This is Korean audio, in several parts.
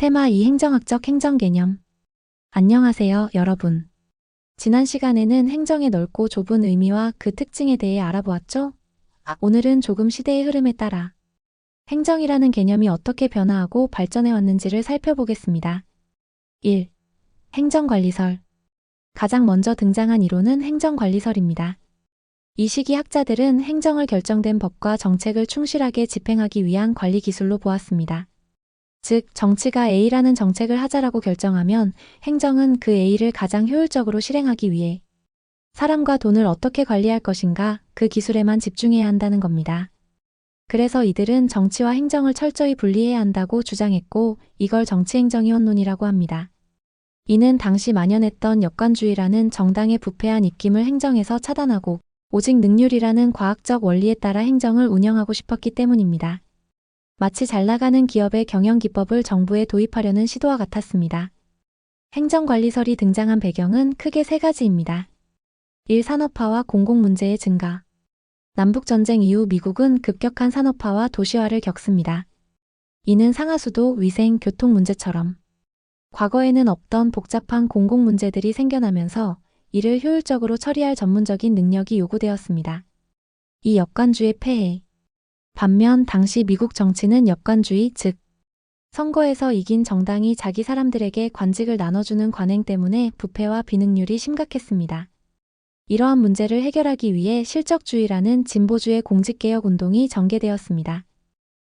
테마 2 행정학적 행정 개념. 안녕하세요, 여러분. 지난 시간에는 행정의 넓고 좁은 의미와 그 특징에 대해 알아보았죠? 오늘은 조금 시대의 흐름에 따라 행정이라는 개념이 어떻게 변화하고 발전해 왔는지를 살펴보겠습니다. 1. 행정관리설. 가장 먼저 등장한 이론은 행정관리설입니다. 이 시기 학자들은 행정을 결정된 법과 정책을 충실하게 집행하기 위한 관리 기술로 보았습니다. 즉, 정치가 A라는 정책을 하자라고 결정하면 행정은 그 A를 가장 효율적으로 실행하기 위해 사람과 돈을 어떻게 관리할 것인가 그 기술에만 집중해야 한다는 겁니다. 그래서 이들은 정치와 행정을 철저히 분리해야 한다고 주장했고 이걸 정치행정이원론이라고 합니다. 이는 당시 만연했던 역관주의라는 정당의 부패한 입김을 행정에서 차단하고 오직 능률이라는 과학적 원리에 따라 행정을 운영하고 싶었기 때문입니다. 마치 잘 나가는 기업의 경영 기법을 정부에 도입하려는 시도와 같았습니다. 행정관리설이 등장한 배경은 크게 세 가지입니다. 1. 산업화와 공공문제의 증가. 남북전쟁 이후 미국은 급격한 산업화와 도시화를 겪습니다. 이는 상하수도, 위생, 교통 문제처럼 과거에는 없던 복잡한 공공 문제들이 생겨나면서 이를 효율적으로 처리할 전문적인 능력이 요구되었습니다. 이 역관주의 폐해. 반면 당시 미국 정치는 역관주의, 즉, 선거에서 이긴 정당이 자기 사람들에게 관직을 나눠주는 관행 때문에 부패와 비능률이 심각했습니다. 이러한 문제를 해결하기 위해 실적주의라는 진보주의 공직개혁 운동이 전개되었습니다.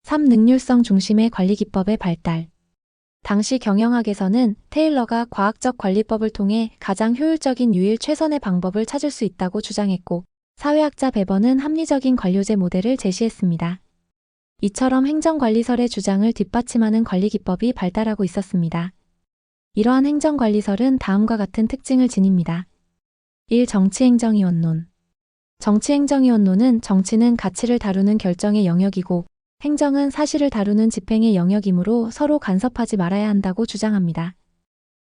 3. 능률성 중심의 관리기법의 발달. 당시 경영학에서는 테일러가 과학적 관리법을 통해 가장 효율적인 유일 최선의 방법을 찾을 수 있다고 주장했고, 사회학자 베버는 합리적인 관료제 모델을 제시했습니다. 이처럼 행정관리설의 주장을 뒷받침하는 관리기법이 발달하고 있었습니다. 이러한 행정관리설은 다음과 같은 특징을 지닙니다. 1. 정치행정이원론. 정치행정이원론은 정치는 가치를 다루는 결정의 영역이고 행정은 사실을 다루는 집행의 영역이므로 서로 간섭하지 말아야 한다고 주장합니다.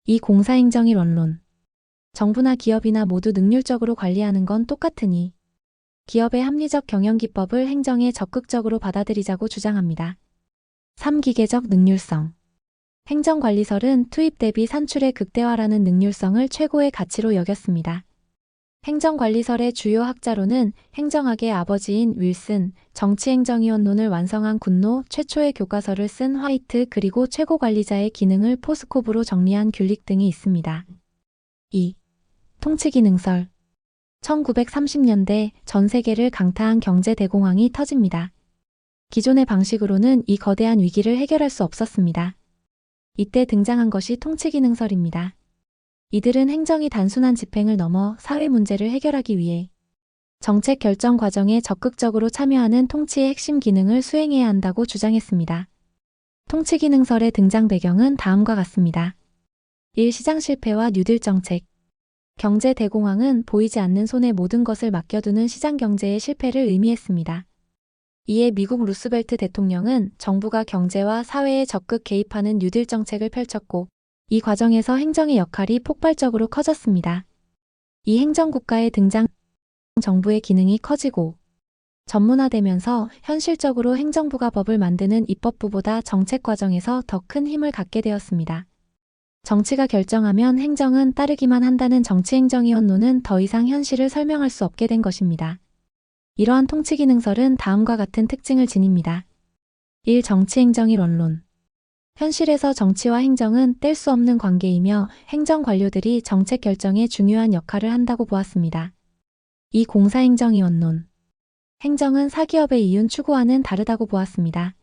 이 공사행정일 원론. 정부나 기업이나 모두 능률적으로 관리하는 건 똑같으니 기업의 합리적 경영 기법을 행정에 적극적으로 받아들이자고 주장합니다. 3. 기계적 능률성. 행정관리설은 투입 대비 산출의 극대화라는 능률성을 최고의 가치로 여겼습니다. 행정관리설의 주요 학자로는 행정학의 아버지인 윌슨, 정치행정이원론을 완성한 군노, 최초의 교과서를 쓴 화이트 그리고 최고관리자의 기능을 포스코브로 정리한 귤릭 등이 있습니다. 2. 통치기능설 1930년대 전 세계를 강타한 경제 대공황이 터집니다. 기존의 방식으로는 이 거대한 위기를 해결할 수 없었습니다. 이때 등장한 것이 통치기능설입니다. 이들은 행정이 단순한 집행을 넘어 사회 문제를 해결하기 위해 정책 결정 과정에 적극적으로 참여하는 통치의 핵심 기능을 수행해야 한다고 주장했습니다. 통치 기능설의 등장 배경은 다음과 같습니다. 1. 시장 실패와 뉴딜 정책. 경제 대공황은 보이지 않는 손에 모든 것을 맡겨두는 시장 경제의 실패를 의미했습니다. 이에 미국 루스벨트 대통령은 정부가 경제와 사회에 적극 개입하는 뉴딜 정책을 펼쳤고 이 과정에서 행정의 역할이 폭발적으로 커졌습니다. 이 행정국가의 등장 정부의 기능이 커지고 전문화되면서 현실적으로 행정부가 법을 만드는 입법부보다 정책 과정에서 더 큰 힘을 갖게 되었습니다. 정치가 결정하면 행정은 따르기만 한다는 정치행정위원론은 더 이상 현실을 설명할 수 없게 된 것입니다. 이러한 통치기능설은 다음과 같은 특징을 지닙니다. 1. 정치행정일원론 현실에서 정치와 행정은 뗄 수 없는 관계이며 행정 관료들이 정책 결정에 중요한 역할을 한다고 보았습니다. 이 공사행정이원론. 행정은 사기업의 이윤 추구와는 다르다고 보았습니다.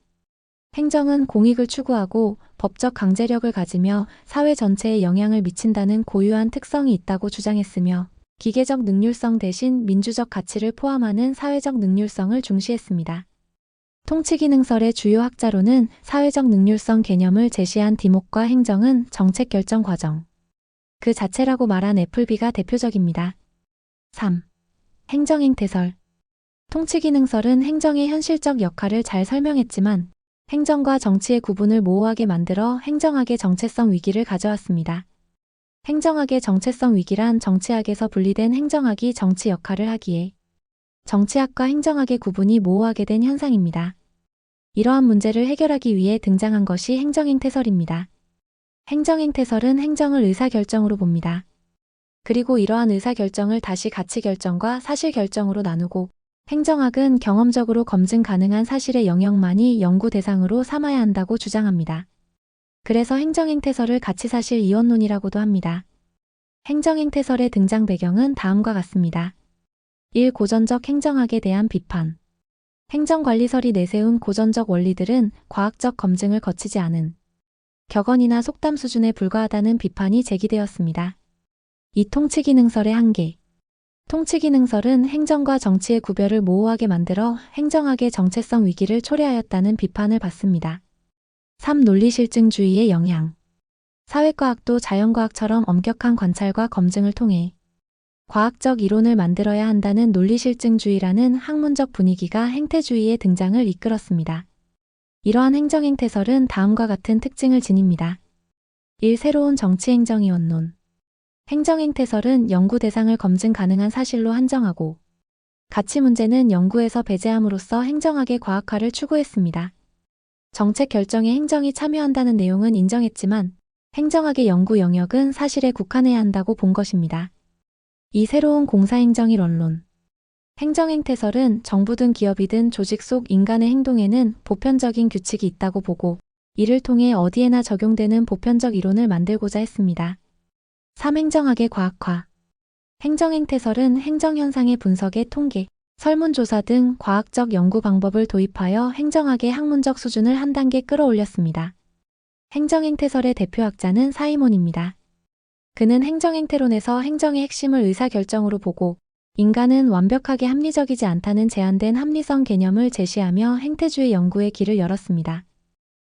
행정은 공익을 추구하고 법적 강제력을 가지며 사회 전체에 영향을 미친다는 고유한 특성이 있다고 주장했으며 기계적 능률성 대신 민주적 가치를 포함하는 사회적 능률성을 중시했습니다. 통치기능설의 주요 학자로는 사회적 능률성 개념을 제시한 디목과 행정은 정책 결정 과정. 그 자체라고 말한 애플비가 대표적입니다. 3. 행정행태설. 통치기능설은 행정의 현실적 역할을 잘 설명했지만 행정과 정치의 구분을 모호하게 만들어 행정학의 정체성 위기를 가져왔습니다. 행정학의 정체성 위기란 정치학에서 분리된 행정학이 정치 역할을 하기에 정치학과 행정학의 구분이 모호하게 된 현상입니다. 이러한 문제를 해결하기 위해 등장한 것이 행정행태설입니다. 행정행태설은 행정을 의사결정으로 봅니다. 그리고 이러한 의사결정을 다시 가치결정과 사실결정으로 나누고 행정학은 경험적으로 검증 가능한 사실의 영역만이 연구 대상으로 삼아야 한다고 주장합니다. 그래서 행정행태설을 가치사실 이원론이라고도 합니다. 행정행태설의 등장 배경은 다음과 같습니다. 1. 고전적 행정학에 대한 비판. 행정관리설이 내세운 고전적 원리들은 과학적 검증을 거치지 않은 격언이나 속담 수준에 불과하다는 비판이 제기되었습니다. 이 통치기능설의 한계. 통치기능설은 행정과 정치의 구별을 모호하게 만들어 행정학의 정체성 위기를 초래하였다는 비판을 받습니다. 3. 논리실증주의의 영향. 사회과학도 자연과학처럼 엄격한 관찰과 검증을 통해 과학적 이론을 만들어야 한다는 논리실증주의라는 학문적 분위기가 행태주의의 등장을 이끌었습니다. 이러한 행정행태설은 다음과 같은 특징을 지닙니다. 1. 새로운 정치행정이원론. 행정행태설은 연구 대상을 검증 가능한 사실로 한정하고 가치 문제는 연구에서 배제함으로써 행정학의 과학화를 추구했습니다. 정책 결정에 행정이 참여한다는 내용은 인정했지만 행정학의 연구 영역은 사실에 국한해야 한다고 본 것입니다. 이 새로운 공사행정일 원론. 행정행태설은 정부든 기업이든 조직 속 인간의 행동에는 보편적인 규칙이 있다고 보고 이를 통해 어디에나 적용되는 보편적 이론을 만들고자 했습니다. 3. 행정학의 과학화. 행정행태설은 행정현상의 분석에 통계, 설문조사 등 과학적 연구 방법을 도입하여 행정학의 학문적 수준을 한 단계 끌어올렸습니다. 행정행태설의 대표학자는 사이몬입니다. 그는 행정행태론에서 행정의 핵심을 의사결정으로 보고 인간은 완벽하게 합리적이지 않다는 제한된 합리성 개념을 제시하며 행태주의 연구의 길을 열었습니다.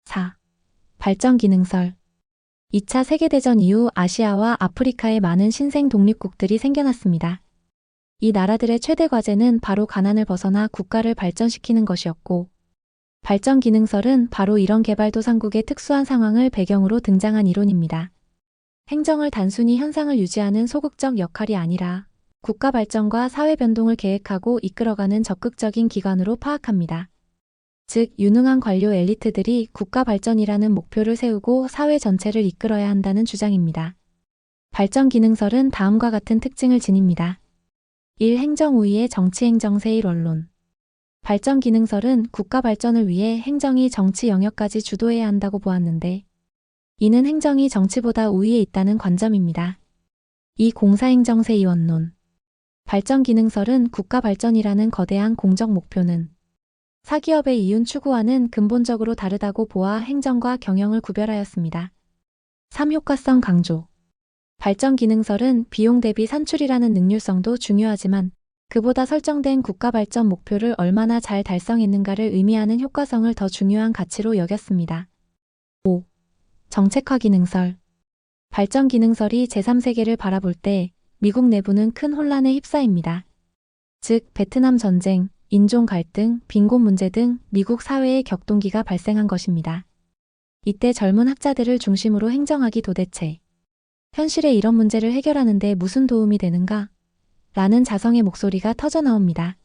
4. 발전기능설 2차 세계대전 이후 아시아와 아프리카에 많은 신생 독립국들이 생겨났습니다. 이 나라들의 최대 과제는 바로 가난을 벗어나 국가를 발전시키는 것이었고, 발전 기능설은 바로 이런 개발도상국의 특수한 상황을 배경으로 등장한 이론입니다. 행정을 단순히 현상을 유지하는 소극적 역할이 아니라 국가 발전과 사회 변동을 계획하고 이끌어가는 적극적인 기관으로 파악합니다. 즉, 유능한 관료 엘리트들이 국가 발전이라는 목표를 세우고 사회 전체를 이끌어야 한다는 주장입니다. 발전 기능설은 다음과 같은 특징을 지닙니다. 1. 행정우위의 정치행정세 일 원론 발전 기능설은 국가 발전을 위해 행정이 정치 영역까지 주도해야 한다고 보았는데 이는 행정이 정치보다 우위에 있다는 관점입니다. 2. 공사행정세 이원론 발전 기능설은 국가 발전이라는 거대한 공적 목표는 사기업의 이윤 추구와는 근본적으로 다르다고 보아 행정과 경영을 구별하였습니다. 3. 효과성 강조 발전 기능설은 비용 대비 산출이라는 능률성도 중요하지만 그보다 설정된 국가 발전 목표를 얼마나 잘 달성했는가를 의미하는 효과성을 더 중요한 가치로 여겼습니다. 5. 정책화 기능설 발전 기능설이 제3세계를 바라볼 때 미국 내부는 큰 혼란에 휩싸입니다. 즉, 베트남 전쟁, 인종 갈등, 빈곤 문제 등 미국 사회의 격동기가 발생한 것입니다. 이때 젊은 학자들을 중심으로 행정학이 도대체 현실의 이런 문제를 해결하는데 무슨 도움이 되는가? 라는 자성의 목소리가 터져 나옵니다.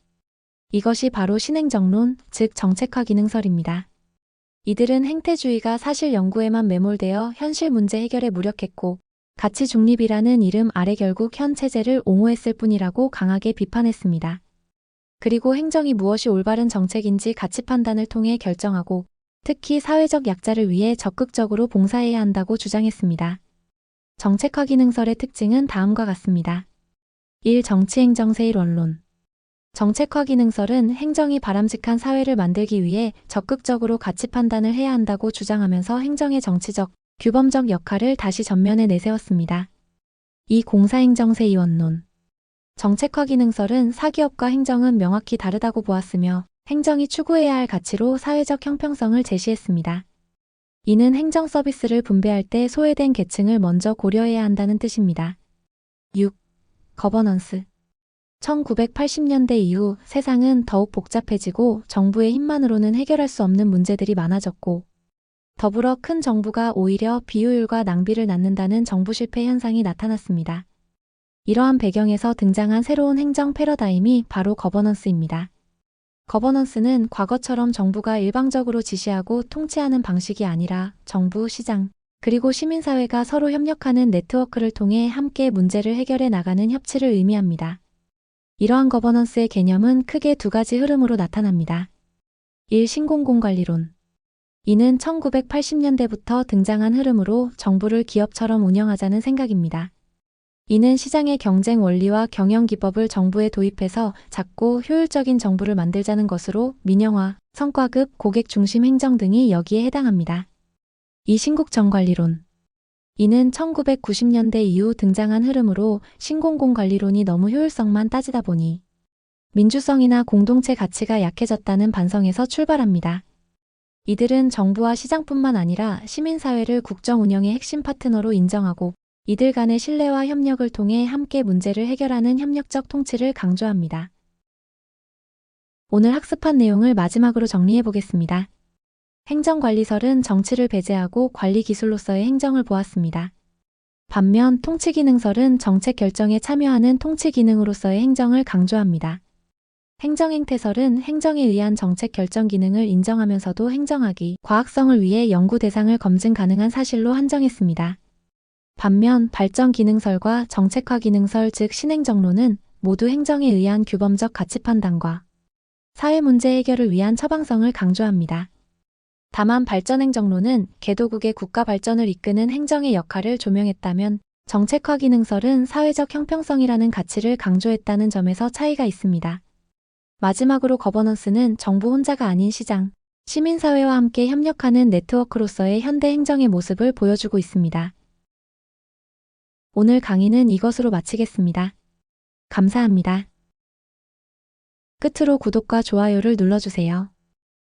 이것이 바로 신행정론, 즉 정책화 기능설입니다. 이들은 행태주의가 사실 연구에만 매몰되어 현실 문제 해결에 무력했고 가치 중립이라는 이름 아래 결국 현 체제를 옹호했을 뿐이라고 강하게 비판했습니다. 그리고 행정이 무엇이 올바른 정책인지 가치 판단을 통해 결정하고 특히 사회적 약자를 위해 적극적으로 봉사해야 한다고 주장했습니다. 정책화 기능설의 특징은 다음과 같습니다. 1. 정치행정세 일원론 정책화 기능설은 행정이 바람직한 사회를 만들기 위해 적극적으로 가치 판단을 해야 한다고 주장하면서 행정의 정치적, 규범적 역할을 다시 전면에 내세웠습니다. 2. 공사행정세 이원론 정책화 기능설은 사기업과 행정은 명확히 다르다고 보았으며 행정이 추구해야 할 가치로 사회적 형평성을 제시했습니다. 이는 행정 서비스를 분배할 때 소외된 계층을 먼저 고려해야 한다는 뜻입니다. 6. 거버넌스 1980년대 이후 세상은 더욱 복잡해지고 정부의 힘만으로는 해결할 수 없는 문제들이 많아졌고 더불어 큰 정부가 오히려 비효율과 낭비를 낳는다는 정부 실패 현상이 나타났습니다. 이러한 배경에서 등장한 새로운 행정 패러다임이 바로 거버넌스입니다. 거버넌스는 과거처럼 정부가 일방적으로 지시하고 통치하는 방식이 아니라 정부, 시장, 그리고 시민사회가 서로 협력하는 네트워크를 통해 함께 문제를 해결해 나가는 협치를 의미합니다. 이러한 거버넌스의 개념은 크게 두 가지 흐름으로 나타납니다. 1. 신공공관리론. 이는 1980년대부터 등장한 흐름으로 정부를 기업처럼 운영하자는 생각입니다. 이는 시장의 경쟁 원리와 경영 기법을 정부에 도입해서 작고 효율적인 정부를 만들자는 것으로 민영화, 성과급, 고객 중심 행정 등이 여기에 해당합니다. 이 신국 정관리론. 이는 1990년대 이후 등장한 흐름으로 신공공 관리론이 너무 효율성만 따지다 보니 민주성이나 공동체 가치가 약해졌다는 반성에서 출발합니다. 이들은 정부와 시장뿐만 아니라 시민사회를 국정 운영의 핵심 파트너로 인정하고 이들 간의 신뢰와 협력을 통해 함께 문제를 해결하는 협력적 통치를 강조합니다. 오늘 학습한 내용을 마지막으로 정리해 보겠습니다. 행정관리설은 정치를 배제하고 관리 기술로서의 행정을 보았습니다. 반면 통치기능설은 정책 결정에 참여하는 통치 기능으로서의 행정을 강조합니다. 행정행태설은 행정에 의한 정책 결정 기능을 인정하면서도 행정학이 과학성을 위해 연구 대상을 검증 가능한 사실로 한정했습니다. 반면 발전 기능설과 정책화 기능설 즉 신행 정론은 모두 행정에 의한 규범적 가치 판단과 사회 문제 해결을 위한 처방성을 강조합니다. 다만 발전행정론은 개도국의 국가 발전을 이끄는 행정의 역할을 조명했다면 정책화 기능설은 사회적 형평성이라는 가치를 강조했다는 점에서 차이가 있습니다. 마지막으로 거버넌스는 정부 혼자가 아닌 시장, 시민사회와 함께 협력하는 네트워크로서의 현대 행정의 모습을 보여주고 있습니다. 오늘 강의는 이것으로 마치겠습니다. 감사합니다. 끝으로 구독과 좋아요를 눌러주세요.